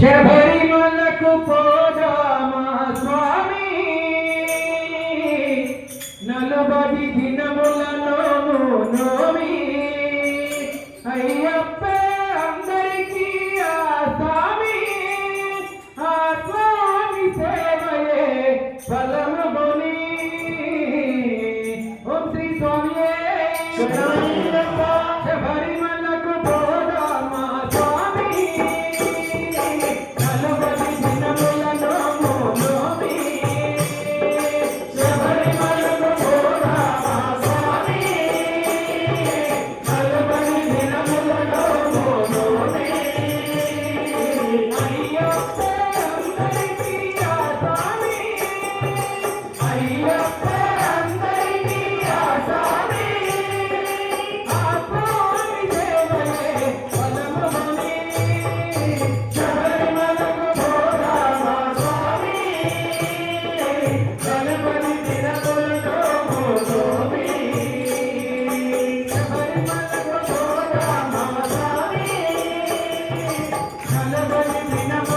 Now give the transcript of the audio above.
శబరిమలకు పోదామా స్వామి? నలుబది దినములలోను నోమి. అయ్యప్ప అందరికీ ఆ స్వామి. ఆ స్వామి సేవయే ఫలము Thank you.